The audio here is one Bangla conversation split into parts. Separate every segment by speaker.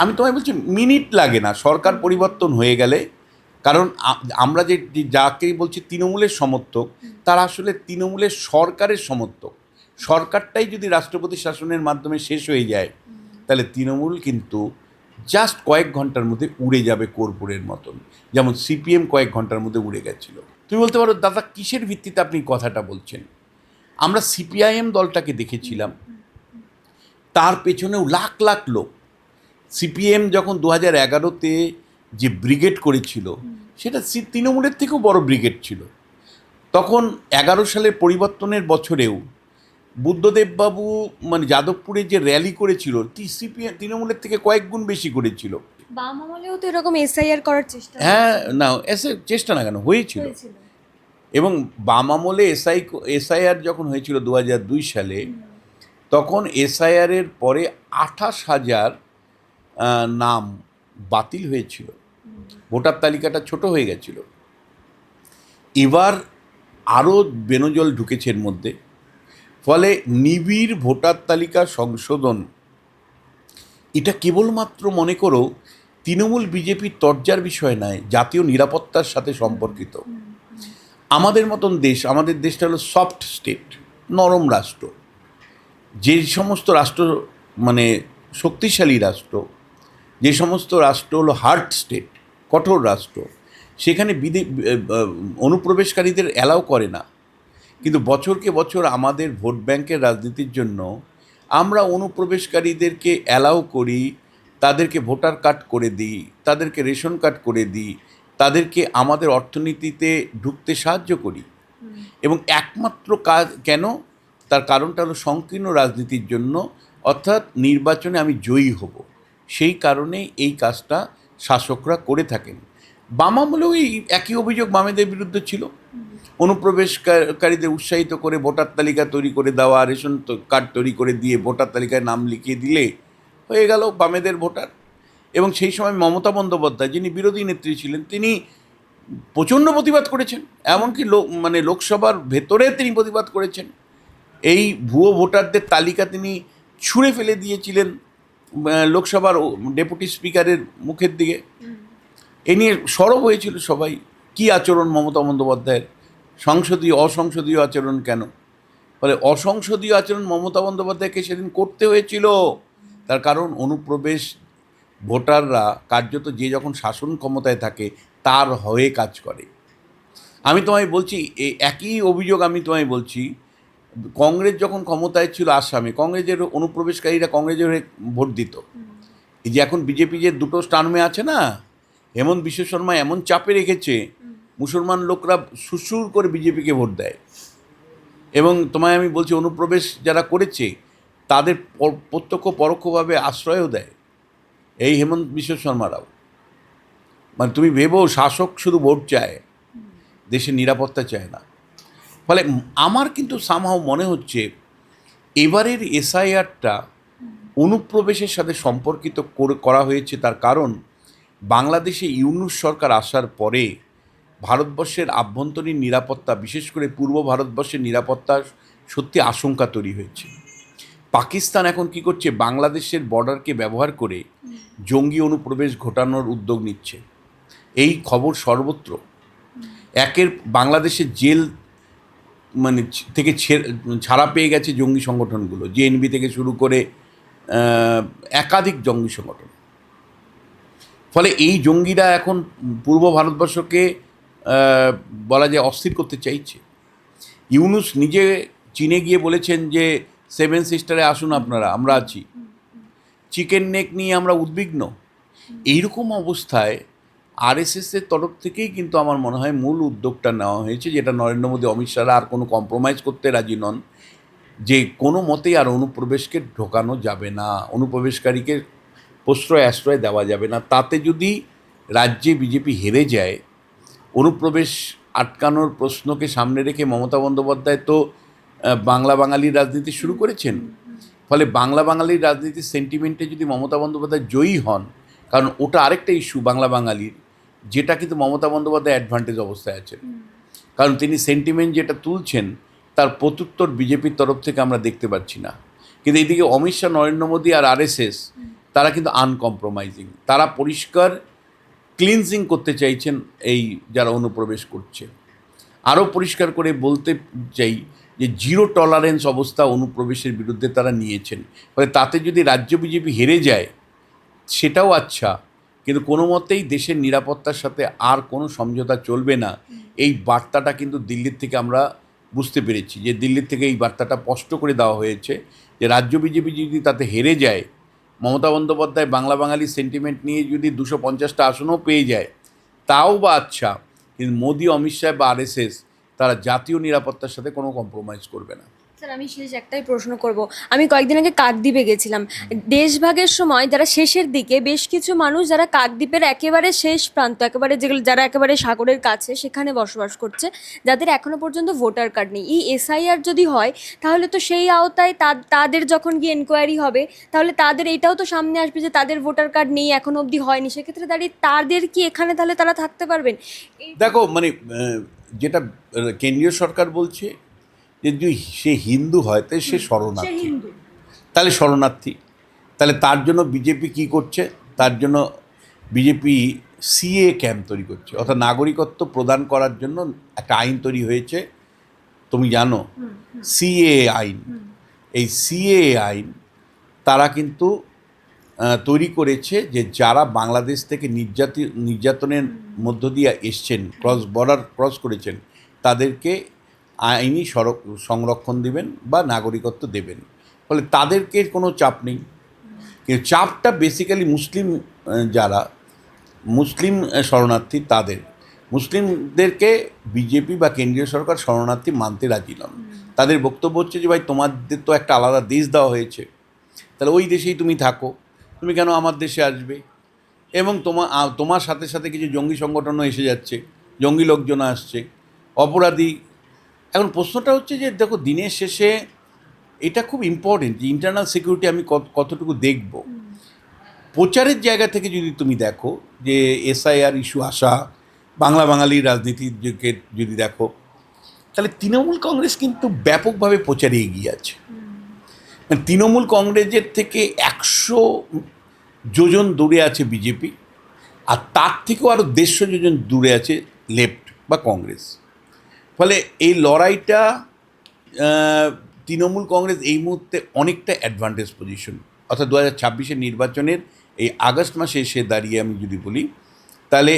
Speaker 1: আমি তোমায় বলছি মিনিট লাগে না সরকার পরিবর্তন হয়ে গেলে। কারণ আমরা যে যাকে বলছি তৃণমূলের সমর্থক তারা আসলে তৃণমূলের সরকারের সমর্থক। সরকারটাই যদি রাষ্ট্রপতি শাসনের মাধ্যমে শেষ হয়ে যায় তাহলে তৃণমূল কিন্তু জাস্ট কয়েক ঘণ্টার মধ্যে উড়ে যাবে কর্পূরের মতন। যেমন সিপিএম কয়েক ঘণ্টার মধ্যে উড়ে গেছিল। তুমি বলতে পারো দাদা কিসের ভিত্তিতে আপনি কথাটা বলছেন? আমরা সিপিআইএম দলটাকে দেখেছিলাম। তার পেছনেও লাখ লাখ লোক। সিপিএম যখন দু হাজার এগারোতে যে ব্রিগেড করেছিল সেটা সি- তৃণমূলের থেকেও বড় ব্রিগেড ছিল। তখন এগারো সালের পরিবর্তনের বছরেও বুদ্ধদেববাবু মানে যাদবপুরে যে র্যালি করেছিল সিপিএম তৃণমূলের থেকে কয়েক গুণ বেশি করেছিল।
Speaker 2: বাম আমলেও তো এরকম এসআইআর করার চেষ্টা
Speaker 1: হ্যাঁ না এসে চেষ্টা না কেন হয়েছিল। এবং বাম আমলে এসআই এসআইআর যখন হয়েছিল দু হাজার দুই সালে তখন এসআইআরের পরে আঠাশ হাজার নাম বাতিল হয়েছিল। ভোটার তালিকাটা ছোট হয়ে গেছিল। এবার আরও বেনজল ঢুকেছে এর মধ্যে। ফলে নিবিড় ভোটার তালিকা সংশোধন, এটা কেবলমাত্র মনে করো তৃণমূল বিজেপির তর্জার বিষয় নয়, জাতীয় নিরাপত্তার সাথে সম্পর্কিত। আমাদের মতন দেশ, আমাদের দেশটা হলো সফট স্টেট নরম রাষ্ট্র। যে সমস্ত রাষ্ট্র মানে শক্তিশালী রাষ্ট্র যে সমস্ত রাষ্ট্র হলো হার্ড স্টেট কঠোর রাষ্ট্র সেখানে বিদে অনুপ্রবেশকারীদের অ্যালাউ করে না। কিন্তু বছরকে বছর আমাদের ভোট ব্যাংকের রাজনীতির জন্য আমরা অনুপ্রবেশকারীদেরকে অ্যালাউ করি তাদেরকে ভোটার কার্ড করে দিই তাদেরকে রেশন কার্ড করে দিই তাদেরকে আমাদের অর্থনীতিতে ঢুকতে সাহায্য করি। এবং একমাত্র কাজ কেন? তার কারণটা হলো সংকীর্ণ রাজনীতির জন্য অর্থাৎ নির্বাচনে আমি জয়ী হব। সেই কারণেই এই কাজটা শাসকরা করে থাকেন। বাম আমলেও এই একই অভিযোগ বামেদের বিরুদ্ধে ছিল। অনুপ্রবেশকারীদের উৎসাহিত করে ভোটার তালিকা তৈরি করে দেওয়া, রেশন কার্ড তৈরি করে দিয়ে ভোটার তালিকায় নাম লিখিয়ে দিলে হয়ে গেল বামেদের ভোটার। এবং সেই সময় মমতা বন্দ্যোপাধ্যায়, যিনি বিরোধী নেত্রী ছিলেন, তিনি প্রচণ্ড প্রতিবাদ করেছেন। এমনকি লোক মানে লোকসভার ভেতরে তিনি প্রতিবাদ করেছেন। এই ভুয়ো ভোটারদের তালিকা তিনি ছুঁড়ে ফেলে দিয়েছিলেন। লোকসভার ডেপুটি স্পিকারের মুখের দিকে। এ নিয়ে সরব হয়েছিল সবাই, কি আচরণ মমতা বন্দ্যোপাধ্যায়ের? সংসদীয়, অসংসদীয় আচরণ কেন? ফলে অসংসদীয় আচরণ মমতা বন্দ্যোপাধ্যায়কে সেদিন করতে হয়েছিল। তার কারণ অনুপ্রবেশ ভোটাররা কার্যত যে যখন শাসন ক্ষমতায় থাকে, তার হয়ে কাজ করে। আমি তোমায় বলছি একই অভিযোগ আমি তোমায় বলছি কংগ্রেস যখন ক্ষমতায় ছিল আসামে কংগ্রেসের অনুপ্রবেশকারীরা কংগ্রেসের হয়ে ভোট দিত। এই যে এখন বিজেপি যে দুটো স্টার্মে আছে না হেমন্ত বিশ্ব শর্মা এমন চাপে রেখেছে মুসলমান লোকরা সুসুর করে বিজেপিকে ভোট দেয়। এবং তোমায় আমি বলছি অনুপ্রবেশ যারা করেছে তাদের প্রত্যক্ষ পরোক্ষভাবে আশ্রয়ও দেয় এই হেমন্ত বিশ্ব শর্মারাও। মানে তুমি ভেবো শাসক শুধু ভোট চায় দেশের নিরাপত্তা চায় না। ফলে আমার কিন্তু সামহাও মনে হচ্ছে এবারের এসআইআরটা অনুপ্রবেশের সাথে সম্পর্কিত করে হয়েছে। তার কারণ বাংলাদেশে ইউনুস সরকার আসার পরে ভারতবর্ষের আভ্যন্তরীণ নিরাপত্তা, বিশেষ করে পূর্ব ভারতবর্ষের নিরাপত্তা সত্যি আশঙ্কা তৈরি হয়েছে। পাকিস্তান এখন কি করছে? বাংলাদেশের বর্ডারকে ব্যবহার করে জঙ্গি অনুপ্রবেশ ঘটানোর উদ্যোগ নিচ্ছে। এই খবর সর্বত্র। একের বাংলাদেশের জেল মানে থেকে ছাড়া পেয়ে গেছে জঙ্গি সংগঠনগুলো জেএনবি থেকে শুরু করে একাধিক জঙ্গি সংগঠন। ফলে এই জঙ্গিরা এখন পূর্ব ভারতবর্ষকে বলা যায় অস্থির করতে চাইছে। ইউনুস নিজে চীনে গিয়ে বলেছেন যে সেভেন সিস্টারে আসুন আপনারা আমরা আছি। চিকেন নেক নিয়ে আমরা উদ্বিগ্ন। এইরকম অবস্থায় আরএসএসের তরফ থেকেই কিন্তু আমার মনে হয় মূল উদ্যোগটা নেওয়া হয়েছে, যেটা নরেন্দ্র মোদী, অমিত শাহরা আর কোনো কম্প্রোমাইজ করতে রাজি নন। যে কোনো মতেই আর অনুপ্রবেশকে ঢোকানো যাবে না, অনুপ্রবেশকারীকে প্রশ্রয়, আশ্রয় দেওয়া যাবে না। তাতে যদি রাজ্যে বিজেপি হেরে যায়, অনুপ্রবেশ আটকানোর প্রশ্নকে সামনে রেখে মমতা বন্দ্যোপাধ্যায় তো বাংলা বাঙালির রাজনীতি শুরু করেছেন। ফলে বাংলা বাঙালির রাজনীতির সেন্টিমেন্টে যদি মমতা বন্দ্যোপাধ্যায় জয়ী হন, কারণ ওটা আরেকটা ইস্যু বাংলা বাঙালির যেটা কিন্তু মমতা বন্দ্যোপাধ্যায় অ্যাডভান্টেজ অবস্থায় আছেন কারণ তিনি সেন্টিমেন্ট যেটা তুলছেন তার প্রত্যুত্তর বিজেপির তরফ থেকে আমরা দেখতে পাচ্ছি না। কিন্তু এইদিকে অমিত শাহ নরেন্দ্র মোদী আর আরএসএস তারা কিন্তু আনকম্প্রোমাইজিং তারা পরিষ্কার ক্লিনজিং করতে চাইছেন এই যারা অনুপ্রবেশ করছে। আরও পরিষ্কার করে বলতে চাই যে জিরো টলারেন্স অবস্থা অনুপ্রবেশের বিরুদ্ধে তারা নিয়েছেন। ফলে তাতে যদি রাজ্য বিজেপি হেরে যায় সেটাও আচ্ছা। কিন্তু কোনো মতেই দেশের নিরাপত্তার সাথে আর কোনো সমঝোতা চলবে না। এই বার্তাটা কিন্তু দিল্লির থেকে আমরা বুঝতে পেরেছি যে দিল্লির থেকে এই বার্তাটা স্পষ্ট করে দেওয়া হয়েছে যে রাজ্য বিজেপি যদি তাতে হেরে যায়, মমতা বন্দ্যোপাধ্যায় বাংলা বাঙালি সেন্টিমেন্ট নিয়ে যদি দুশো পঞ্চাশটা আসনও পেয়ে যায়, তাও বা আচ্ছা কিন্তু মোদি, অমিত শাহ বা আরএসএস তারা জাতীয় নিরাপত্তার সাথে কোনো কম্প্রোমাইজ করবে না।
Speaker 2: স্যার, আমি শেষ একটাই প্রশ্ন করব। আমি কয়েকদিন আগে কাকদ্বীপে গেছিলাম। দেশভাগের সময় যারা শেষের দিকে, বেশ কিছু মানুষ যারা কাকদ্বীপের একেবারে শেষ প্রান্ত, একেবারে যেগুলো যারা একেবারে সাগরের কাছে, সেখানে বসবাস করছে, যাদের এখনও পর্যন্ত ভোটার কার্ড নেই। এই এসআইআর যদি হয়, তাহলে তো সেই আওতায় তাদের যখন গিয়ে এনকোয়ারি হবে, তাহলে তাদের এটাও তো সামনে আসবে যে, তাদের ভোটার কার্ড নেই, এখনও অবধি হয়নি। সেক্ষেত্রে দাঁড়িয়ে তাদের কি এখানে তাহলে তারা থাকতে পারবেন?
Speaker 1: দেখো মানে যেটা কেন্দ্রীয় সরকার বলছে যে যদি সে হিন্দু হয় তাই সে
Speaker 2: সে
Speaker 1: শরণার্থী। তাহলে শরণার্থী। তাহলে তার জন্য বিজেপি কি করছে? তার জন্য বিজেপি সিএ ক্যাম্প তৈরি করছে। অর্থাৎ নাগরিকত্ব প্রদান করার জন্য একটা আইন তৈরি হয়েছে। তুমি জানো সিএ আইন। এই সিএ আইন তারা কিন্তু তৈরি করেছে যে যারা বাংলাদেশ থেকে নির্যাতি নির্যাতনের মধ্য দিয়ে এসছেন ক্রস বর্ডার ক্রস করেছেন তাদেরকে আইনি সরক- সংরক্ষণ দিবেন বা নাগরিকত্ব দেবেন। ফলে তাদেরকে কোনো চাপ নেই। কিন্তু চাপটা বেসিক্যালি মুসলিম যারা মুসলিম শরণার্থী তাদের। মুসলিমদেরকে বিজেপি বা কেন্দ্রীয় সরকার শরণার্থী মানতে রাজি নন। তাদের বক্তব্য হচ্ছে যে ভাই তোমাদের তো একটা আলাদা দেশ দেওয়া হয়েছে। তাহলে ওই দেশেই তুমি থাকো। তুমি কেন আমার দেশে আসবে? এবং তোমার তোমার সাথে সাথে কিছু জঙ্গি সংগঠনও এসে যাচ্ছে। জঙ্গি লোকজন আসছে। অপরাধী এখন প্রশ্নটা হচ্ছে যে দেখো দিনের শেষে এটা খুব ইম্পর্টেন্ট যে ইন্টারনাল সিকিউরিটি আমি কত- কতটুকু দেখব। প্রচারের জায়গা থেকে যদি তুমি দেখো যে এসআইআর ইস্যু আসা বাংলা বাঙালির রাজনীতির যদি দেখো তাহলে তৃণমূল কংগ্রেস কিন্তু ব্যাপকভাবে প্রচারে এগিয়ে আছে। মানে তৃণমূল কংগ্রেসের থেকে একশো যোজন দূরে আছে বিজেপি আর তার থেকেও আরও দেড়শো যোজন দূরে আছে লেফট বা কংগ্রেস। ফলে এই লড়াইটা তৃণমূল কংগ্রেস এই মুহূর্তে অনেকটা অ্যাডভান্টেজ পজিশন অর্থাৎ দু হাজার ছাব্বিশের নির্বাচনের এই আগস্ট মাসে এসে দাঁড়িয়ে আমি যদি বলি, তাহলে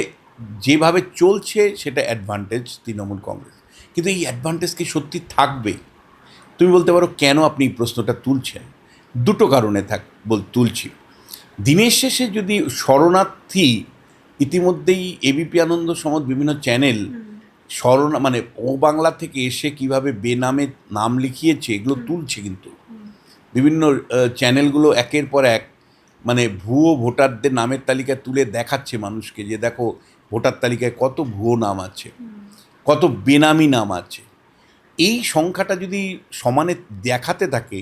Speaker 1: যেভাবে চলছে সেটা অ্যাডভান্টেজ তৃণমূল কংগ্রেস। কিন্তু এই অ্যাডভান্টেজ কি সত্যি থাকবে? তুমি বলতে পারো, কেন আপনি এই প্রশ্নটা তুলছেন? দুটো কারণে থাক, বল, তুলছি। দিনের শেষে যদি শরণার্থী ইতিমধ্যেই এবিপি আনন্দ সমত বিভিন্ন চ্যানেল শরণ মানে ও বাংলা থেকে এসে কীভাবে বেনামে নাম লিখিয়েছে এগুলো তুলছে কিন্তু। বিভিন্ন চ্যানেলগুলো একের পর এক মানে ভুয়ো ভোটারদের নামের তালিকা তুলে দেখাচ্ছে মানুষকে যে দেখো ভোটার তালিকায় কত ভুয়ো নাম আছে কত বেনামি নাম আছে। এই সংখ্যাটা যদি সমানে দেখাতে থাকে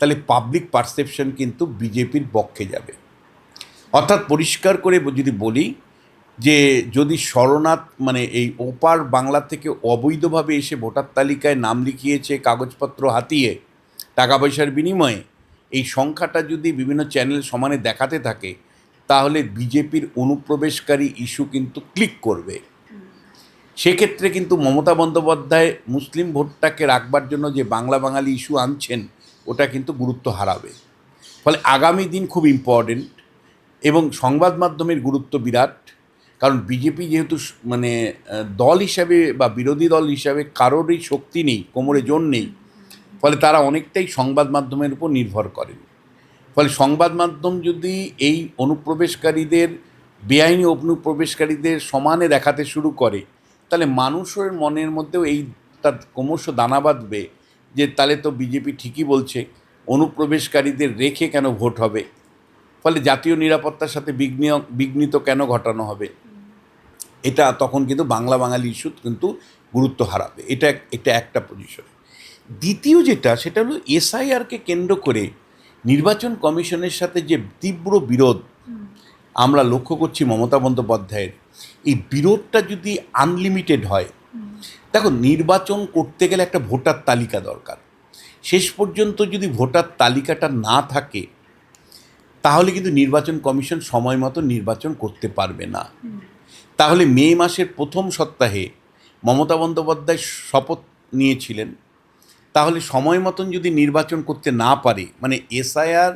Speaker 1: তাহলে পাবলিক পারসেপশন কিন্তু বিজেপির পক্ষে যাবে। অর্থাৎ পরিষ্কার করে যদি বলি যে যদি শরণার্থ মানে এই ওপার বাংলা থেকে অবৈধভাবে এসে ভোটার তালিকায় নাম লিখিয়েছে, কাগজপত্র হাতিয়ে টাকা পয়সার বিনিময়ে, এই সংখ্যাটা যদি বিভিন্ন চ্যানেল সমানে দেখাতে থাকে, তাহলে বিজেপির অনুপ্রবেশকারী ইস্যু কিন্তু ক্লিক করবে। সেক্ষেত্রে কিন্তু মমতা বন্দ্যোপাধ্যায় মুসলিম ভোটটাকে রাখবার জন্য যে বাংলা বাঙালি ইস্যু আনছেন, ওটা কিন্তু গুরুত্ব হারাবে। ফলে আগামী দিন খুব ইম্পর্টেন্ট এবং সংবাদ মাধ্যমের গুরুত্ব বিরাট। কারণ বিজেপি যেহেতু মানে দল হিসাবে বা বিরোধী দল হিসাবে কারোরই শক্তি নেই, কোমরে জোর নেই, ফলে তারা অনেকটাই সংবাদ মাধ্যমের উপর নির্ভর করেন। ফলে সংবাদ মাধ্যম যদি এই অনুপ্রবেশকারীদের, বেআইনি অনুপ্রবেশকারীদের সমানে দেখাতে শুরু করে, তাহলে মানুষের মনের মধ্যেও এই তার ক্রমশ দানা বাঁধবে যে, তাহলে তো বিজেপি ঠিকই বলছে, অনুপ্রবেশকারীদের রেখে কেন ভোট হবে? ফলে জাতীয় নিরাপত্তার সাথে বিঘ্ন বিঘ্নিত কেন ঘটানো হবে? এটা তখন কিন্তু বাংলা বাঙালি ইস্যু কিন্তু গুরুত্ব হারাবে। এটা এটা একটা পজিশন দ্বিতীয় যেটা সেটা হলো এসআইআরকে কেন্দ্র করে নির্বাচন কমিশনের সাথে যে তীব্র বিরোধ আমরা লক্ষ্য করছি মমতা বন্দ্যোপাধ্যায়ের এই বিরোধটা যদি আনলিমিটেড হয় দেখো নির্বাচন করতে গেলে একটা ভোটার তালিকা দরকার। শেষ পর্যন্ত যদি ভোটার তালিকাটা না থাকে তাহলে কিন্তু নির্বাচন কমিশন সময় মতো নির্বাচন করতে পারবে না। তাহলে মে মাসের প্রথম সপ্তাহে মমতা বন্দ্যোপাধ্যায় শপথ নিয়েছিলেন। তাহলে সময় মতন যদি নির্বাচন করতে না পারে মানে এসআইআর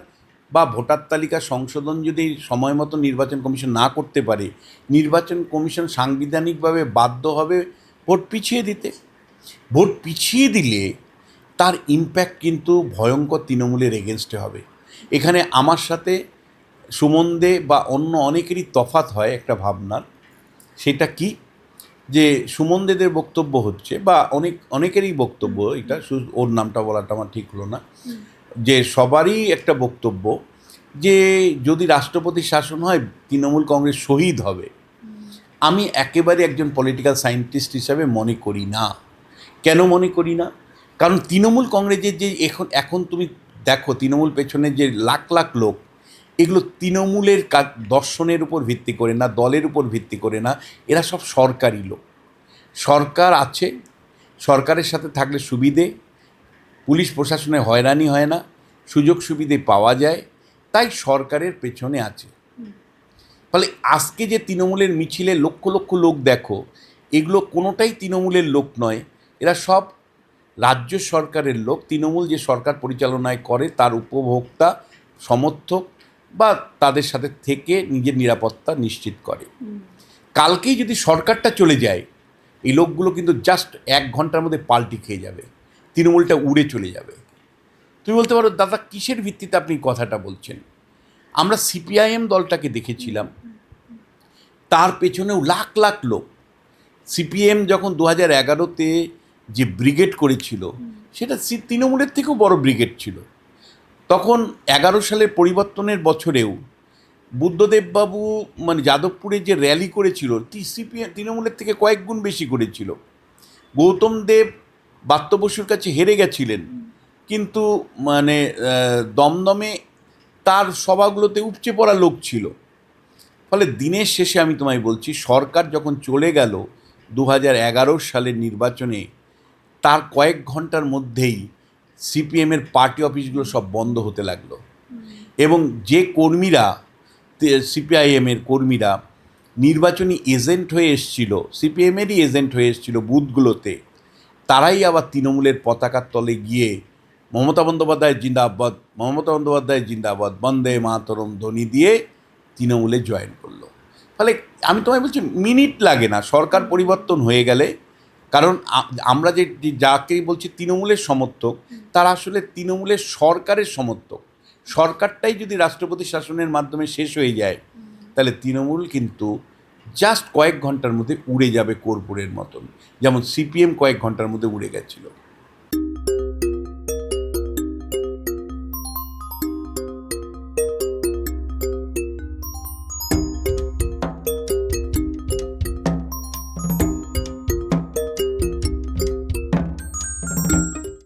Speaker 1: বা ভোটার তালিকা সংশোধন যদি সময় মতো নির্বাচন কমিশন না করতে পারে, নির্বাচন কমিশন সাংবিধানিকভাবে বাধ্য হবে ভোট পিছিয়ে দিতে। ভোট পিছিয়ে দিলে তার ইম্প্যাক্ট কিন্তু ভয়ঙ্কর তৃণমূলের এগেনস্টে হবে। এখানে আমার সাথে সুমন্দে বা অন্য অনেকেরই তফাত হয় একটা ভাবনার। সেটা কি? যে সুমনদেদের বক্তব্য হচ্ছে বা অনেক অনেকেরই বক্তব্য এটা ওর নামটা বলাটা আমার ঠিক হলো না। যে সবারই একটা বক্তব্য যে যদি রাষ্ট্রপতি শাসন হয় তৃণমূল কংগ্রেস শহীদ হবে। আমি একেবারে একজন পলিটিক্যাল সায়েন্টিস্ট হিসাবে মনে করি না। কেন মনে করি না? কারণ তৃণমূল কংগ্রেসের যে এখন এখন তুমি দেখো তৃণমূল পেছনে যে লাখ লাখ লোক এগুলো তৃণমূলের কাজ, দর্শনের উপর ভিত্তি করে না, দলের উপর ভিত্তি করে না, এরা সব সরকারি লোক। সরকার আছে, সরকারের সাথে থাকলে সুবিধে, পুলিশ প্রশাসনে হয়রানি হয় না, সুযোগ সুবিধে পাওয়া যায়, তাই সরকারের পেছনে আছে। ফলে আজকে যে তৃণমূলের মিছিলে লক্ষ লক্ষ লোক দেখো, এগুলো কোনোটাই তৃণমূলের লোক নয়, এরা সব রাজ্য সরকারের লোক। তৃণমূল যে সরকার পরিচালনায় করে, তার উপভোক্তা, সমর্থক বা তাদের সাথে থেকে নিজের নিরাপত্তা নিশ্চিত করে। কালকেই যদি সরকারটা চলে যায়, এই লোকগুলো কিন্তু জাস্ট এক ঘণ্টার মধ্যে পাল্টি খেয়ে যাবে, তৃণমূলটা উড়ে চলে যাবে। তুমি বলতে পারো, দাদা, কিসের ভিত্তিতে আপনি কথাটা বলছেন? আমরা সিপিআইএম দলটাকে দেখেছিলাম। তার পেছনেও লাখ লাখ লোক। সিপিএম যখন দু হাজার এগারোতে যে ব্রিগেড করেছিল, সেটা তৃণমূলের থেকেও বড় ব্রিগেড ছিল। তখন এগারো সালের পরিবর্তনের বছরেও বুদ্ধদেববাবু মানে যাদবপুরে যে র্যালি করেছিল সিপিএম তৃণমূলের থেকে কয়েক গুণ বেশি করেছিল। গৌতম দেব, বাত্য বসুর কাছে হেরে গেছিলেন। কিন্তু মানে দমদমে তার সভাগুলোতে উপচে পড়া লোক ছিল। ফলে দিনের শেষে আমি তোমায় বলছি, সরকার যখন চলে গেল দু হাজার এগারো সালের নির্বাচনে, তার কয়েক ঘণ্টার মধ্যেই সিপিএমের পার্টি অফিসগুলো সব বন্ধ হতে লাগল। এবং যে কর্মীরা সিপিআইএমের কর্মীরা নির্বাচনী এজেন্ট হয়ে এসছিল সিপিএমেরই এজেন্ট হয়ে এসছিল বুথগুলোতে তারাই আবার তৃণমূলের পতাকার তলে গিয়ে মমতা বন্দ্যোপাধ্যায় জিন্দাবাদ মমতা বন্দ্যোপাধ্যায় জিন্দাবাদ বন্দে মাতরম ধ্বনি দিয়ে তৃণমূলে জয়েন করল। ফলে আমি তোমায় বলছি মিনিট লাগে না সরকার পরিবর্তন হয়ে গেলে কারণ আমরা যে যাকেই বলছি তৃণমূলের সমর্থক তারা আসলে তৃণমূলের সরকারের সমর্থক। সরকারটাই যদি রাষ্ট্রপতি শাসনের মাধ্যমে শেষ হয়ে যায় তাহলে তৃণমূল কিন্তু জাস্ট কয়েক ঘণ্টার মধ্যে উড়ে যাবে কর্পূরের মতন। যেমন সিপিএম কয়েক ঘণ্টার মধ্যে উড়ে গেছিল।